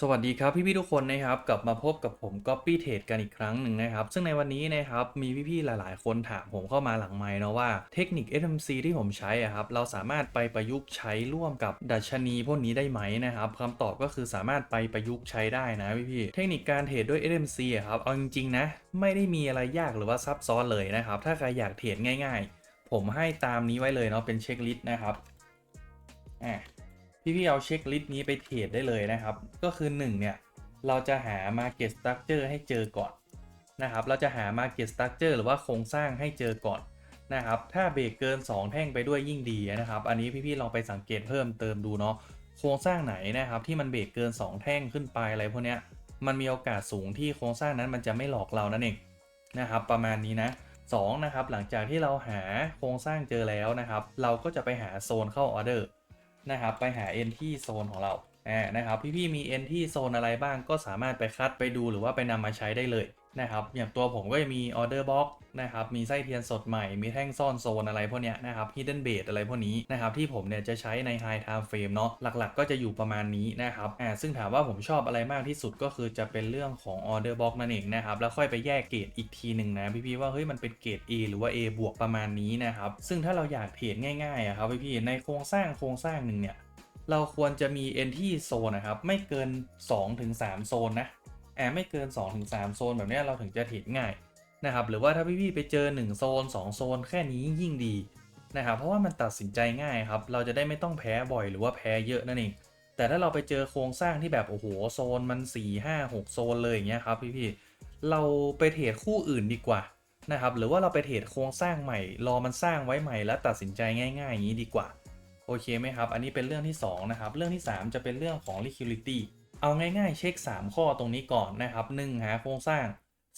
สวัสดีครับพี่ๆทุกคนนะครับกลับมาพบกับผม Copy Trade กันอีกครั้งหนึ่งนะครับ ซึ่งในวันนี้นะครับมีพี่ๆหลาย ๆ คนถามผมเข้ามาหลังไมค์นะว่าเทคนิค FMC ที่ผมใช้อะครับเราสามารถไปประยุกต์ใช้ร่วมกับดัชนีพวกนี้ได้ไหมนะครับคำตอบก็คือสามารถไปประยุกต์ใช้ได้นะพี่ๆเทคนิคการเทรดด้วย FMC อะครับเอาจริงๆนะไม่ได้มีอะไรยากหรือว่าซับซ้อนเลยนะครับถ้าใครอยากเทรดง่าย ๆ ผมให้ตามนี้ไว้เลยเนาะเป็นเช็คลิสต์นะครับอะ พี่ๆเอาเช็คลิสต์นี้ไปเทรดได้เลยนะครับ ก็คือ 1 เนี่ย เราจะหา Market Structure ให้เจอก่อนนะครับ เราจะหา Market Structure หรือว่าโครงสร้างให้เจอก่อนนะครับ ถ้าเบรกเกิน 2 แท่งไปด้วยยิ่งดีนะครับ อันนี้พี่ๆลองไปสังเกตเพิ่มเติมดูเนาะ โครงสร้างไหนนะครับที่มันเบรกเกิน 2 แท่งขึ้นไปอะไรพวกเนี้ย มันมีโอกาสสูงที่โครงสร้างนั้นมันจะไม่หลอกเรานั่นเองนะครับ ประมาณนี้นะสองนะครับหลังจากที่เราหาโครงสร้างเจอแล้วนะครับ เราก็จะไปหาโซนเข้าออเดอร์ นะครับไปหา N ที่โซนของเราอ่านะครับพี่ๆมี N ที่โซนอะไรบ้างก็สามารถไปคัดไปดูหรือว่าไปนำมาใช้ได้เลย นะครับอย่างตัวผมก็จะมี Order Box นะครับมีไส้เทียนสดใหม่ มีแท่งซ่อนโซนอะไรพวกเนี้ยนะครับ Hidden b a s อะไรพวกนี้นะครับที่ผมเนี่ยจะใช้ใน High Time Frame เนาะหลักๆ ก็จะอยู่ประมาณนี้นะครับอ่าซึ่งถามว่าผมชอบอะไรมากที่สุดก็คือจะเป็นเรื่องของ Order Box นั่นเองนะครับแล้วค่อยไปแยกเกรดอีกทีหนึ่งนะพี่ๆว่าเฮ้ยมันเป็นเกรด A หรือว่า A บวกประมาณนี้นะครับซึ่งถ้าเราอยากเทรดง่ายๆอะครับพี่ๆในโครงสร้างโครงสร้างหนึ่งเนี่ยเราควรจะมี n ที่โซนนะครับ ไม่เกิน 2-3 โซนนะ แอบไม่เกิน 2-3 โซนแบบนี้เราถึงจะเทรดง่ายนะครับหรือว่าถ้าพี่ๆไปเจอ 1 โซน 2 โซน แค่นี้ยิ่งดีนะครับเพราะว่ามันตัดสินใจง่ายครับเราจะได้ไม่ต้องแพ้บ่อยหรือว่าแพ้เยอะนั่นเองแต่ถ้าเราไปเจอโครงสร้างที่แบบโอ้โหโซนมัน 4 5 6 โซนเลยอย่างเงี้ยครับพี่ๆเราไปเทรดคู่อื่นดีกว่านะครับหรือว่าเราไปเทรดโครงสร้างใหม่ รอมันสร้างไว้ใหม่แล้วตัดสินใจง่ายๆอย่างนี้ดีกว่าโอเคไหมครับ อันนี้เป็นเรื่องที่ 2 นะครับ เรื่องที่ 3 จะเป็นเรื่องของ liquidity เอาง่ายๆ เช็ค 3 ข้อตรงนี้ก่อนนะครับ1หาโครงสร้าง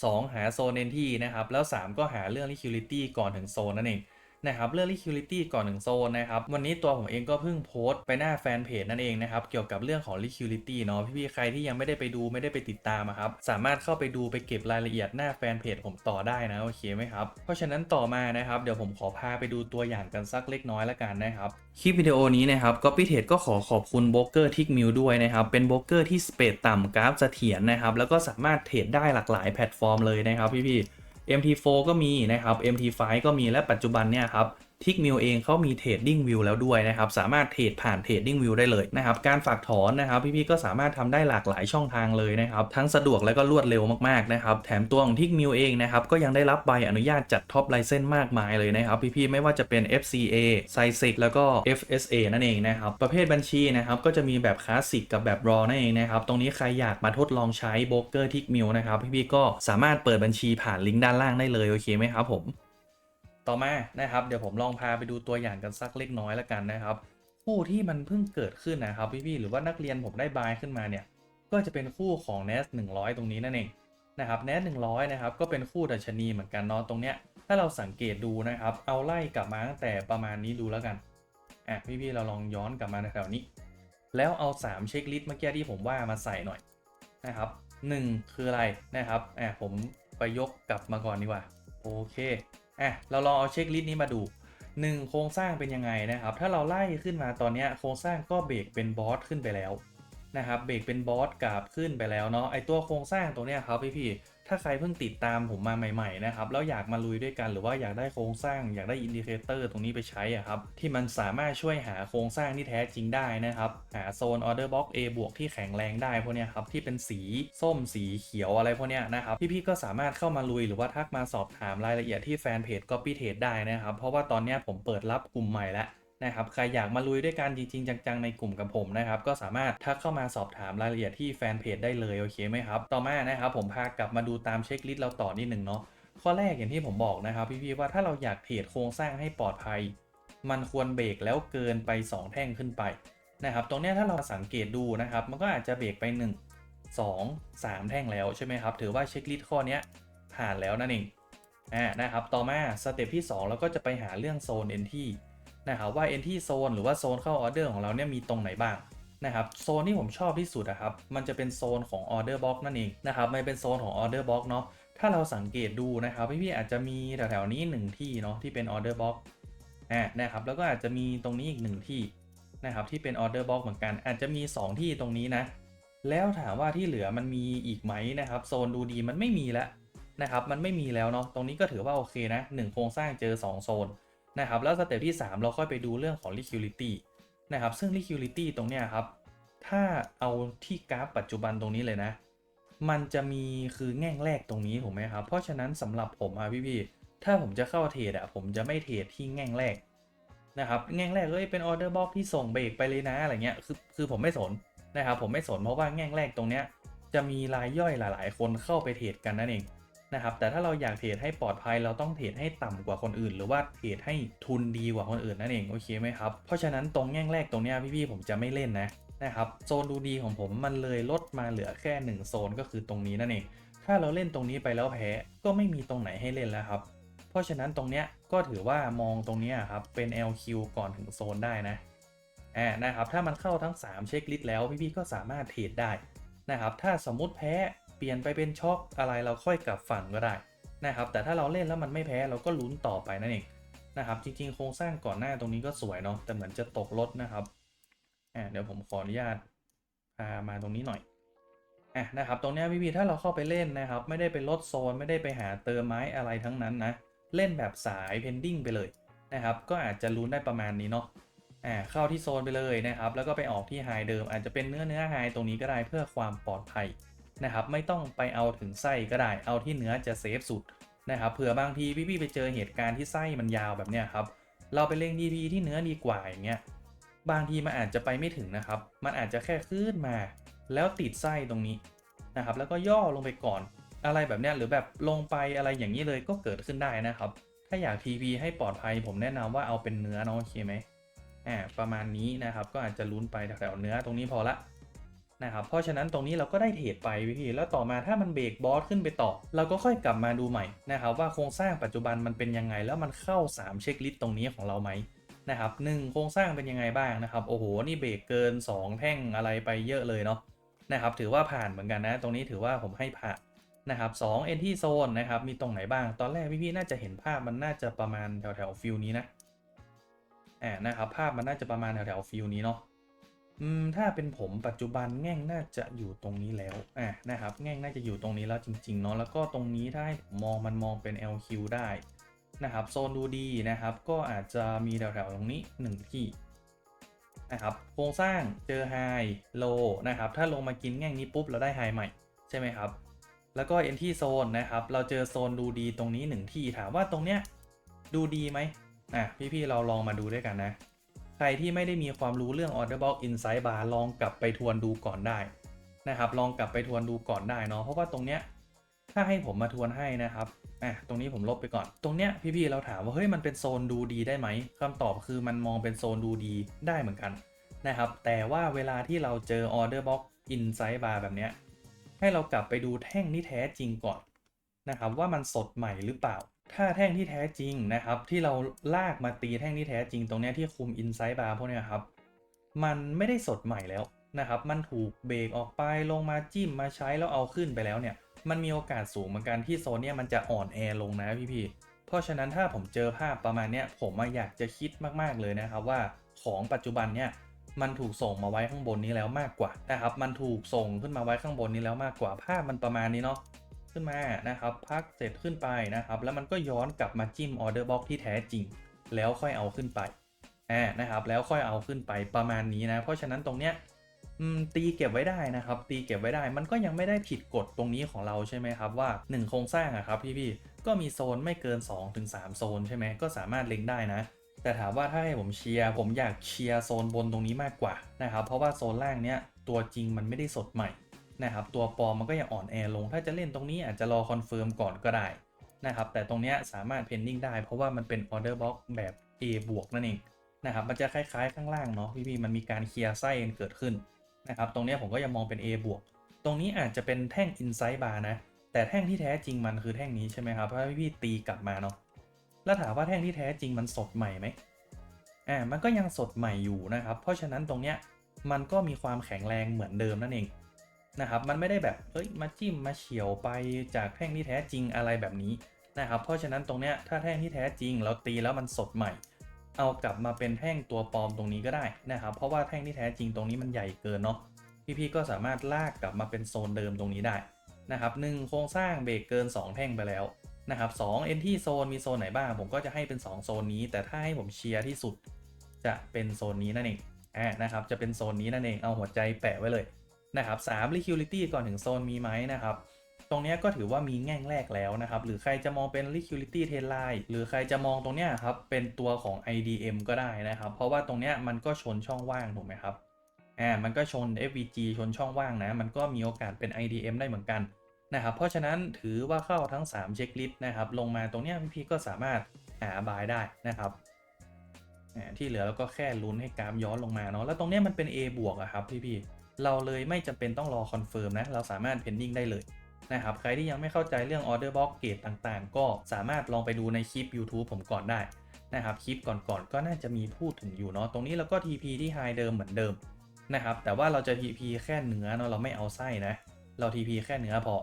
2 หาโซนเอนที่นะครับแล้ว 3 ก็หาเรื่อง liquidity ก่อนถึงโซนนั่นเอง นะครับเรื่อง liquidity ก่อนถึงโซนนะครับวันนี้ตัวผมเองก็เพิ่งโพสต์ไปหน้าแฟนเพจนั่นเองนะครับเกี่ยวกับเรื่องของ liquidity เนาะพี่ๆใครที่ยังไม่ได้ไปดูไม่ได้ไปติดตามอะครับสามารถเข้าไปดูไปเก็บรายละเอียดหน้าแฟนเพจผมต่อได้นะโอเคไหมครับเพราะฉะนั้นต่อมานะครับเดี๋ยวผมขอพาไปดูตัวอย่างกันสักเล็กน้อยละกันนะครับคลิปวิดีโอนี้นะครับ Copy Trade ก็ขอขอบคุณโบรกเกอร์ทิกมิวด้วยนะครับเป็นโบรกเกอร์ที่สเปดต่ำกราฟเสถียรนะครับแล้วก็สามารถเทรดได้หลากหลายแพลตฟอร์มเลยนะครับพี่ๆ MT4 ก็มีนะครับ MT5 ก็มีและปัจจุบันเนี่ยครับ ทิกมิวเองเขามีเทรดดิ้งวิวแล้วด้วยนะครับ สามารถเทรดผ่านเทรดดิ้งวิวได้เลยนะครับ การฝากถอนนะครับ พี่ๆก็สามารถทำได้หลากหลายช่องทางเลยนะครับ ทั้งสะดวกและก็รวดเร็วมากๆนะครับ แถมตัวของทิกมิวเองนะครับ ก็ยังได้รับใบอนุญาตจัดท็อปไลเซนส์มากมายเลยนะครับ พี่ๆไม่ว่าจะเป็น FCA s i s e c แล้วก็ FSA นั่นเองนะครับ ประเภทบัญชีนะครับ ก็จะมีแบบคลาสสิกกับแบบรอนั่นเองนะครับ ตรงนี้ใครอยากมาทดลองใช้โบรกเกอร์ทิกมิวนะครับ พี่ๆก็สามารถเปิดบัญชีผ่านลิงก์ด้านล่างได้เลยโอเคไหมครับผม ต่อมานะครับเดี๋ยวผมลองพาไปดูตัวอย่างกันสักเล็กน้อยแล้วกันนะครับ คู่ที่มันเพิ่งเกิดขึ้นนะครับพี่ๆหรือว่านักเรียนผมได้บายขึ้นมาเนี่ยก็จะเป็นคู่ของ NAS 100 ตรงนี้นั่นเองนะครับ NAS 100นะครับก็เป็นคู่ดัชนีเหมือนกันเนาะตรงเนี้ยถ้าเราสังเกตดูนะครับ เอาไล่กลับมาตั้งแต่ประมาณนี้ดูแล้วกันอะพี่ๆเราลองย้อนกลับมาแถวนี้ แล้วเอา 3 เช็คลิสต์เมื่อกี้ที่ผมว่ามาใส่หน่อยนะครับ1คืออะไรนะครับอะผมไปยกกลับมาก่อนดีกว่า โอเค อะเราลองเอาเช็คลิสต์นี้มาดู 1 โครงสร้างเป็นยังไงนะครับ ถ้าเราไล่ขึ้นมาตอนนี้โครงสร้างก็เบรกเป็นบอสขึ้นไปแล้ว นะครับเบรกเป็นบอสกราบขึ้นไปแล้วเนาะไอตัวโครงสร้างตรงเนี้ยครับพี่พี่ถ้าใครเพิ่งติดตามผมมาใหม่ๆนะครับแล้วอยากมาลุยด้วยกันหรือว่าอยากได้โครงสร้าง อยากได้อินดิเคเตอร์ตรงนี้ไปใช้อะครับที่มันสามารถช่วยหาโครงสร้างที่แท้จริงได้นะครับหาโซนออเดอร์บ็อก A บวกที่แข็งแรงได้พวกเนี้ยครับที่เป็นสีส้มสีเขียวอะไรพวกเนี้ยนะครับพี่ๆก็สามารถเข้ามาลุยหรือว่าทักมาสอบถามรายละเอียดที่แฟนเพจ Copy Trade ได้นะครับเพราะว่าตอนเนี้ยผมเปิดรับกลุ่มใหม่แล้ว นะครับใครอยากมาลุยด้วยกันจริงๆจังๆในกลุ่มกับผมนะครับก็สามารถทักเข้ามาสอบถามรายละเอียดที่แฟนเพจได้เลยโอเคไหมครับต่อมานะครับผมพากลับมาดูตามเช็คลิสต์เราต่อนิดหนึ่งเนาะข้อแรกอย่างที่ผมบอกนะครับพี่ๆว่าถ้าเราอยากเทรดโครงสร้างให้ปลอดภัย มันควรเบรกแล้วเกินไป 2 แท่งขึ้นไปนะครับตรงนี้ถ้าเราสังเกตดูนะครับมันก็อาจจะเบรกไป 1 2 3 แท่งแล้วใช่ไหมครับถือว่าเช็คลิสต์ข้อนี้ผ่านแล้วนั่นเองอ่านะครับต่อมาสเต็ปที่ 2 เราก็จะไปหาเรื่องโซนเอนที่ นะครับว่า entry zone หรือว่าโซนเข้าออเดอร์ของเราเนี่ยมีตรงไหนบ้างนะครับโซนที่ผมชอบที่สุดอะครับมันจะเป็นโซนของ order box นั่นเองนะครับมันเป็นโซนของ order box เนาะถ้าเราสังเกตดูนะครับพี่ๆอาจจะมีแถวๆนี้ 1 ที่เนาะที่เป็น order box อ่านะครับแล้วก็อาจจะมีตรงนี้อีก 1 ที่นะครับที่เป็น order box เหมือนกัน อาจจะมี 2 ที่ตรงนี้นะแล้วถามว่าที่เหลือมันมีอีกไหมนะครับโซนดูดีมันไม่มีแล้วนะครับมันไม่มีแล้วเนาะตรงนี้ก็ถือว่าโอเคนะหนึ่งโครงสร้างเจอ 2 โซน นะครับแล้วสเต็ปที่ 3 เราค่อยไปดูเรื่องของ liquidity นะครับซึ่ง liquidity ตรงเนี้ยครับ ถ้าเอาที่กราฟปัจจุบันตรงนี้เลยนะ มันจะมีคือแง่งแรกตรงนี้ถูกไหมครับ เพราะฉะนั้นสำหรับผมอะพี่ๆถ้าผมจะเข้าเทรดอะผมจะไม่เทรดที่แง่งแรกนะครับแง่งแรกเอ้ยเป็นออเดอร์บ็อกที่ส่งเบรกไปเลยนะอะไรเงี้ยคือคือผมไม่สนนะครับผมไม่สนเพราะว่าแง่งแรกตรงเนี้ยจะมีรายย่อยหลาย ๆ คนเข้าไปเทรดกันนั่นเอง นะครับแต่ถ้าเราอยากเทรดให้ปลอดภัยเราต้องเทรดให้ต่ำกว่าคนอื่น หรือว่าเทรดให้ทุนดีกว่าคนอื่นนั่นเองโอเคไหมครับเพราะฉะนั้นตรงแง่งแรกตรงเนี้ยพี่ๆผมจะไม่เล่นนะนะครับโซนดูดีของผมมันเลยลดมาเหลือแค่ 1 โซนก็คือตรงนี้นั่นเองถ้าเราเล่นตรงนี้ไปแล้วแพ้ก็ไม่มีตรงไหนให้เล่นแล้วครับเพราะฉะนั้นตรงเนี้ยก็ถือว่ามองตรงนี้ครับเป็น LQ ก่อนถึงโซนได้นะอ่านะครับถ้ามันเข้าทั้ง 3 เช็คลิสต์แล้วพี่ๆก็สามารถเทรดได้นะครับถ้าสมมุติแพ้ เปลี่ยนไปเป็นช็อคอะไรเราค่อยกลับฝั่งก็ได้นะครับ แต่ถ้าเราเล่นแล้วมันไม่แพ้เราก็ลุ้นต่อไปนั่นเองนะครับ จริงๆ โครงสร้างก่อนหน้าตรงนี้ก็สวยเนาะแต่เหมือนจะตกรถนะครับอะเดี๋ยวผมขออนุญาตพามาตรงนี้หน่อยอะนะครับตรงนี้พี่ๆถ้าเราเข้าไปเล่นนะครับ ไม่ได้ไปลดโซนไม่ได้ไปหาเติมไม้อะไรทั้งนั้นนะเล่นแบบสายเพนดิ้งไปเลยนะครับ ก็อาจจะลุ้นได้ประมาณนี้เนาะอ่าเข้าที่โซนไปเลยนะครับ แล้วก็ไปออกที่ไฮเดิมอาจจะเป็นเนื้อเนื้อไฮตรงนี้ก็ได้เพื่อความปลอดภัย นะครับไม่ต้องไปเอาถึงไส้ก็ได้เอาที่เนื้อจะเซฟสุดนะครับเผื่อบางทีพี่ๆไปเจอเหตุการณ์ที่ไส้มันยาวแบบเนี้ยครับเราไปเล่ง DP ที่เนื้อดีกว่าอย่างเงี้ยบางทีมันอาจจะไปไม่ถึงนะครับ มันอาจจะแค่ขึ้นมา แล้วติดไส้ตรงนี้นะครับ แล้วก็ย่อลงไปก่อน อะไรแบบเนี้ยหรือแบบลงไปอะไรอย่างนี้เลยก็เกิดขึ้นได้นะครับ ถ้าอยาก TP ให้ปลอดภัยผมแนะนำว่าเอาเป็นเนื้อเนาะโอเคไหมอ่าประมาณนี้นะครับ ก็อาจจะลุ้นไปแถวๆเนื้อตรงนี้พอละ นะครับเพราะฉะนั้นตรงนี้เราก็ได้เทรดไปพี่แล้วต่อมาถ้ามันเบรกบอสขึ้นไปต่อ เราก็ค่อยกลับมาดูใหม่นะครับว่าโครงสร้างปัจจุบันมันเป็นยังไง แล้วมันเข้า 3 เช็คลิสต์ตรงนี้ของเราไหมนะครับหนึ่งโครงสร้างเป็นยังไงบ้างนะครับโอ้โหนี่เบรกเกิน 2 แท่งอะไรไปเยอะเลยเนาะนะครับถือว่าผ่านเหมือนกันนะ ตรงนี้ถือว่าผมให้ผ่านนะครับสองเอนที่โซนนะครับมีตรงไหนบ้าง ตอนแรกพี่ๆน่าจะเห็นภาพมันน่าจะประมาณแถวแถวฟิลนี้นะอ่านะครับภาพมันน่าจะประมาณแถวแถวฟิลนี้เนาะ อืมถ้าเป็นผมปัจจุบันแง่งน่าจะอยู่ตรงนี้แล้วอ่านะครับแง่งน่าจะอยู่ตรงนี้แล้วจริงๆเนาะแล้วก็ตรงนี้ถ้าให้ผมมองมันมองเป็น LQ ได้นะครับโซนดูดีนะครับก็อาจจะมีแถวๆตรงนี้ 1 ที่นะครับโครงสร้างเจอไฮโลนะครับถ้าลงมากินแง่งนี้ปุ๊บเราได้ไฮใหม่ใช่ไหมครับแล้วก็เอ็นที่โซนนะครับ เราเจอโซนดูดีตรงนี้ 1 ที่ถามว่าตรงเนี้ยดูดีไหมอะพี่ๆเราลองมาดูด้วยกันนะ ใครที่ไม่ได้มีความรู้เรื่อง Order Box Insight Bar ลองกลับไปทวนดูก่อนได้นะครับ ลองกลับไปทวนดูก่อนได้เนาะเพราะว่าตรงเนี้ยถ้าให้ผมมาทวนให้นะครับอะตรงนี้ผมลบไปก่อน ตรงเนี้ยพี่ๆเราถามว่าเฮ้ยมันเป็นโซนดูดีได้ไหมคำตอบคือมันมองเป็นโซนดูดีได้เหมือนกันนะครับ แต่ว่าเวลาที่เราเจอ Order Box Insight Bar แบบเนี้ยให้เรากลับไปดูแท่งที่แท้จริงก่อนนะครับว่ามันสดใหม่หรือเปล่า ถ้าแท่งที่แท้จริงนะครับ ที่เราลากมาตีแท่งที่แท้จริงตรงนี้ที่คุม Insight Bar พวกนี้ครับ มันไม่ได้สดใหม่แล้วนะครับ มันถูกเบรกออกไปลงมาจิ้มมาใช้แล้วเอาขึ้นไปแล้วเนี่ย มันมีโอกาสสูงเหมือนกันที่โซนเนี้ยมันจะอ่อนแอลงนะพี่ๆเพราะฉะนั้นถ้าผมเจอภาพประมาณเนี้ยผมมาอยากจะคิดมากๆเลยนะครับว่าของปัจจุบันเนี่ยมันถูกส่งมาไว้ข้างบนนี้แล้วมากกว่านะครับ มันถูกส่งขึ้นมาไว้ข้างบนนี้แล้วมากกว่าภาพมันประมาณนี้เนาะ ขึ้นมานะครับพักเสร็จขึ้นไปนะครับ แล้วมันก็ย้อนกลับมาจิ้มออเดอร์บ็อกที่แท้จริง แล้วค่อยเอาขึ้นไปอ่านะครับ แล้วค่อยเอาขึ้นไปประมาณนี้นะ เพราะฉะนั้นตรงเนี้ยตีเก็บไว้ได้นะครับ ตีเก็บไว้ได้ มันก็ยังไม่ได้ผิดกฎตรงนี้ของเราใช่ไหมครับว่า 1 โครงสร้างอะครับพี่ๆก็มีโซนไม่เกิน 2-3 โซนใช่ไหมก็สามารถเล็งได้นะ แต่ถามว่าถ้าให้ผมเชียร์ผมอยากเชียร์โซนบนตรงนี้มากกว่านะครับเพราะว่าโซนล่างเนี้ยตัวจริงมันไม่ได้สดใหม่ นะครับตัวปลอมมันก็ยังอ่อนแอลง ถ้าจะเล่นตรงนี้อาจจะรอคอนเฟิร์มก่อนก็ได้นะครับแต่ตรงนี้สามารถเพนนิ่งได้เพราะว่ามันเป็นออเดอร์บ็อกแบบ A บวกนั่นเองนะครับมันจะคล้ายๆข้างล่างเนาะพี่ๆมันมีการเคลียร์ไส้เกิดขึ้นนะครับตรงนี้ผมก็ยังมองเป็น A บวกตรงนี้อาจจะเป็นแท่ง Insight Bar นะแต่แท่งที่แท้จริงมันคือแท่งนี้ใช่ไหมครับเพราะว่พี่ตีกลับมาเนาะแล้วถามว่าแท่งที่แท้จริงมันสดใหม่ไหมอ่ามันก็ยังสดใหม่อยู่นะครับเพราะฉะนั้นตรงเนี้ยมันก็มีความแข็งแรงเหมือนเดิมนั่นเอง นะครับ มันไม่ได้แบบเอ้ยมาจิ้มมาเฉียวไปจากแท่งที่แท้จริงอะไรแบบนี้นะครับ เพราะฉะนั้นตรงเนี้ยถ้าแท่งที่แท้จริงเราตีแล้วมันสดใหม่ เอากลับมาเป็นแท่งตัวปลอมตรงนี้ก็ได้นะครับ เพราะว่าแท่งที่แท้จริงตรงนี้มันใหญ่เกินเนาะพี่ๆก็สามารถลากกลับมาเป็นโซนเดิมตรงนี้ได้นะครับหนึ่งโครงสร้างเบรกเกิน 2 แท่งไปแล้วนะครับสองเอนที่โซนมีโซนไหนบ้าง ผมก็จะให้เป็น 2 โซนนี้ แต่ถ้าให้ผมเชียร์ที่สุดจะเป็นโซนนี้นั่นเองอ่านะครับจะเป็นโซนนี้นั่นเองเอาหัวใจแปะไว้เลย นะครับสาม liquidity ก่อนถึงโซนมีไหมนะครับ ตรงนี้ก็ถือว่ามีแง่งแรกแล้วนะครับ หรือใครจะมองเป็น liquidity t a i l line หรือใครจะมองตรงนี้ครับ เป็นตัวของ IDM ก็ได้นะครับ เพราะว่าตรงนี้มันก็ชนช่องว่างถูกไหมครับอ่ามันก็ชน FVG ชนช่องว่างนะ มันก็มีโอกาสเป็น IDM ได้เหมือนกันนะครับ เพราะฉะนั้นถือว่าเข้าทั้ง3เช็คลิสต์นะครับ ลงมาตรงนี้พี่ๆก็สามารถหาบายได้นะครับอ่าที่เหลือเราก็แค่ลุ้นให้กราฟย้อนลงมาเนาะ แล้วตรงนี้มันเป็น A บวกอะครับพี่ๆ เราเลยไม่จำเป็นต้องรอคอนเฟิร์มนะ เราสามารถ pending ได้เลยนะครับ ใครที่ยังไม่เข้าใจเรื่อง Order Box เกตต่างๆ ก็สามารถลองไปดูในคลิป YouTube ผมก่อนได้นะครับ คลิปก่อนๆก็น่าจะมีพูดถึงอยู่เนาะ ตรงนี้เราก็ TP ที่ High เดิมเหมือนเดิมนะครับ แต่ว่าเราจะ TP แค่เนื้อเนาะ เราไม่เอาไส้นะ เรา TP แค่เนื้อพอ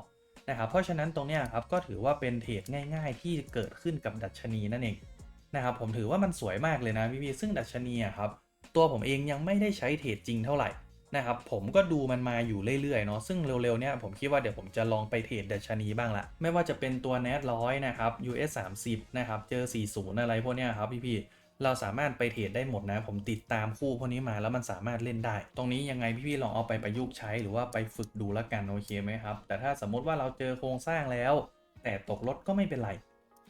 นะครับ เพราะฉะนั้นตรงเนี้ยครับก็ถือว่าเป็นเทรดง่าย ๆ ที่เกิดขึ้นกับดัชนีนั่นเองนะครับ ผมถือว่ามันสวยมากเลยนะพี่ๆซึ่งดัชนีอะครับ ตัวผมเองยังไม่ได้ใช้เทรดจริงเท่าไหร่ นะครับผมก็ดูมันมาอยู่เรื่อยๆเนาะซึ่งเร็วๆเนี่ยผมคิดว่าเดี๋ยวผมจะลองไปเทรดดัชนีบ้างละไม่ว่าจะเป็นตัว NAT ร้อยนะครับ US 30นะครับเจอ40 อะไรพวกเนี้ยครับพี่ๆเราสามารถไปเทรดได้หมดนะ ผมติดตามคู่พวกนี้มาแล้วมันสามารถเล่นได้ ตรงนี้ยังไงพี่ๆลองเอาไปประยุกต์ใช้หรือว่าไปฝึกดูแล้วกันโอเคไหมครับ แต่ถ้าสมมติว่าเราเจอโครงสร้างแล้ว แต่ตกรถก็ไม่เป็นไร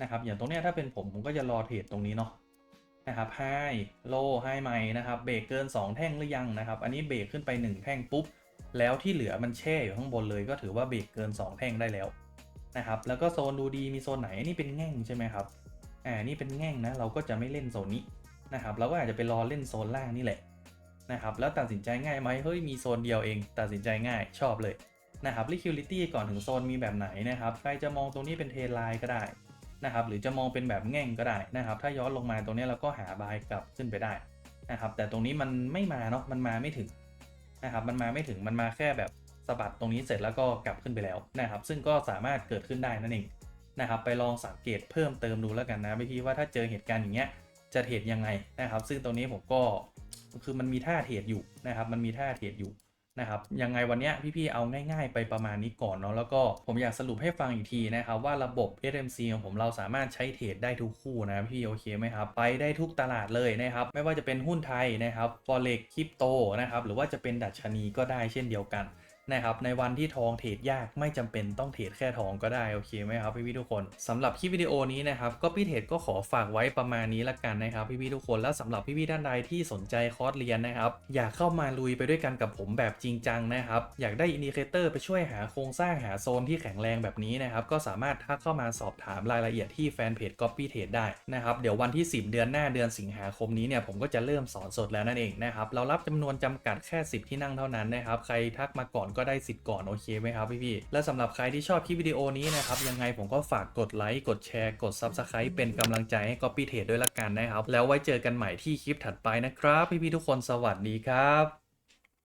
นะครับ อย่างตรงนี้ถ้าเป็นผมผมก็จะรอเทรดตรงนี้เนาะ นะครับไฮโลไฮใหม่นะครับเบรกเกิน 2 แท่งหรือยังนะครับ อันนี้เบรกขึ้นไป 1 แท่งปุ๊บ แล้วที่เหลือมันแช่อยู่ข้างบนเลย ก็ถือว่าเบรกเกิน 2 แท่งได้แล้วนะครับ แล้วก็โซนดูดีมีโซนไหนอันนี้เป็นแง่งใช่ไหมครับอ่านี่เป็นแง่งนะเราก็จะไม่เล่นโซนนี้นะครับเราก็อาจจะไปรอเล่นโซนล่างนี่แหละนะครับแล้วตัดสินใจง่ายไหมเฮ้ยมีโซนเดียวเอง ตัดสินใจง่ายชอบเลยนะครับ liquidity ก่อนถึงโซนมีแบบไหนนะครับ ใครจะมองตรงนี้เป็นเทไลน์ก็ได้ นะครับหรือจะมองเป็นแบบแง่งก็ได้นะครับ ถ้าย้อนลงมาตรงนี้เราก็หาบายกลับขึ้นไปได้นะครับ แต่ตรงนี้มันไม่มาเนาะมันมาไม่ถึงนะครับ มันมาไม่ถึงมันมาแค่แบบสะบัดตรงนี้เสร็จแล้วก็กลับขึ้นไปแล้วนะครับ ซึ่งก็สามารถเกิดขึ้นได้นั่นเองนะครับ ไปลองสังเกตเพิ่มเติมดูแล้วกันนะพี่ว่าถ้าเจอเหตุการณ์อย่างเงี้ยจะเทรดยังไงนะครับ ซึ่งตรงนี้ผมก็คือมันมีท่าเทรดอยู่นะครับ มันมีท่าเทรดอยู่ นะครับยังไงวันเนี้ยพี่ๆเอาง่ายๆ ไปประมาณนี้ก่อนเนาะแล้วก็ผมอยากสรุปให้ฟังอีกทีนะครับว่าระบบ SMC ของผมเราสามารถใช้เทรดได้ทุกคู่นะพี่โอเคไหมครับไปได้ทุกตลาดเลยนะครับไม่ว่าจะเป็นหุ้นไทยนะครับ forex คริปโตนะครับหรือว่าจะเป็นดัชนีก็ได้เช่นเดียวกัน นะครับในวันที่ทองเทรดยากไม่จำเป็นต้องเทรดแค่ทองก็ได้โอเคไหมครับพี่ๆทุกคนสำหรับคลิปวิดีโอนี้นะครับก็พี่เทรดก็ขอฝากไว้ประมาณนี้ละกันนะครับพี่ๆทุกคนแล้วสำหรับพี่ๆท่านใดที่สนใจคอร์สเรียนนะครับอยากเข้ามาลุยไปด้วยกันกับผมแบบจริงจังนะครับอยากได้อินดิเคเตอร์ไปช่วยหาโครงสร้างหาโซนที่แข็งแรงแบบนี้นะครับก็สามารถทักเข้ามาสอบถามรายละเอียดที่แฟนเพจ Copy Trade ได้นะครับเดี๋ยววันที่ 10 เดือนหน้าเดือนสิงหาคมนี้เนี่ยผมก็จะเริ่มสอนสดแล้วนั่นเองนะครับเรารับจำนวนจำกัดแค่ 10 ที่นั่งเท่านั้นนะครับใครทักมาก่อนก็ได้สิทธิ์ก่อนโอเคไหมครับพี่ๆและสำหรับใครที่ชอบคลิปวิดีโอนี้นะครับยังไงผมก็ฝากกดไลค์กดแชร์กด Subscribe เป็นกำลังใจให้ Copy Trade ด้วยละกันนะครับ แล้วไว้เจอกันใหม่ที่คลิปถัดไปนะครับ พี่ๆทุกคนสวัสดีครับ